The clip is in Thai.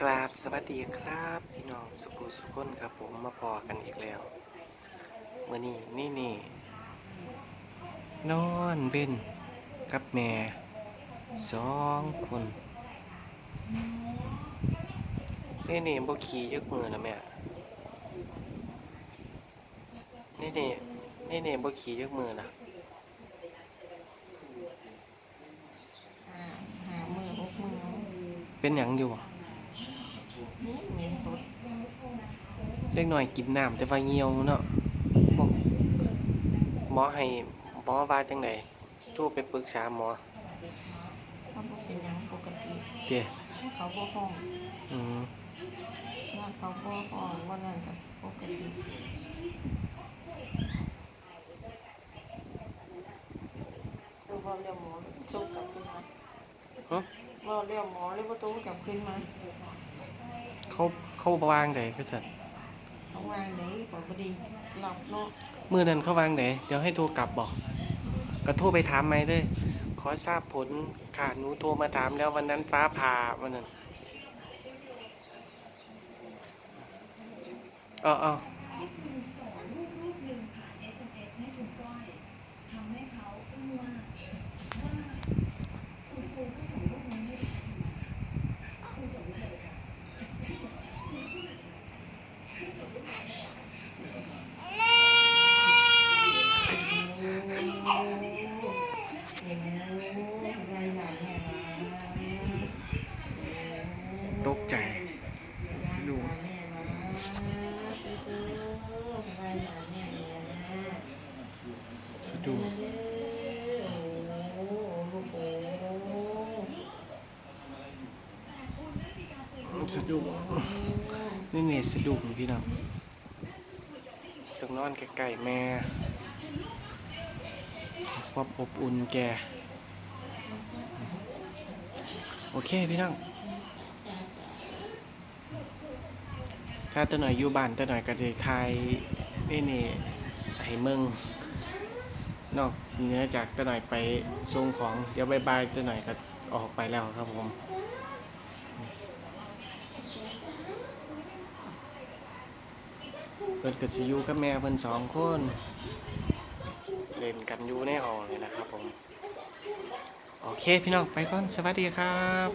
กราบสวัสดีครับ พี่น้องสุขุสุขนครับผมมาพอกันอีกแล้วเมื่อนี้นี่นี่นอนเบ็นกับแม่สองคนนี่นี่บ่ขี่ยกมือนะแม่นี่นี่นี่นี่บ่ขี่ยกมือนะหาหามือพกมือเป็นหยังอยู่บ่ เม็ดเหม็นตุดเล็กน้อยกินน้ำแต่ว่าเหี่ยวเนาะบ่หมอให้หมอว่าจังไดโทรไปปรึกษาหมอเขาบอกเป็นหยังปกติเด้เขาบ่ห้องอืมว่าเขาบ่ห้องว่านั่นกับปกติดูว่าเรียกหมอโจกกลับขึ้นมาฮะว่าเรียกหมอเรียกว่าโจกกลับขึ้นมา เขาเขาวางไดก็สั่นเขาวางไหนบอกบ่ดีหลับเนาะมื้อนั้นเขาวางไดเดี๋ยวให้โทรกลับบอกก็โทรไปถามใหม่เด้อขอทราบผลค่ะหนูโทรมาถามแล้ววันนั้นฟ้าผ่าวันนั้นเออเออตกใจสะดุ้งสะ ดุ้งสะดุ้งนี่นี่สะดุ้งพี่น้องต้องนอนใกล้ๆแม่ความอบอุ่นแก โอเคพี่น้องถ้าตัวหน่อยอยู่บ้านตัวหน่อยก็จะทายนี่นี่ให้มือง นอกเหนือจากตัวหน่อยไปส่งของเดี๋ยวบายบายตัวหน่อยก็ออกไปแล้วครับผมเพิ่นก็สิอยู่กับแม่เพิ่นสองคน เล่นกันอยู่ในห้องนี่แหละครับผม โอเคพี่น้องไปก่อนสวัสดีครับ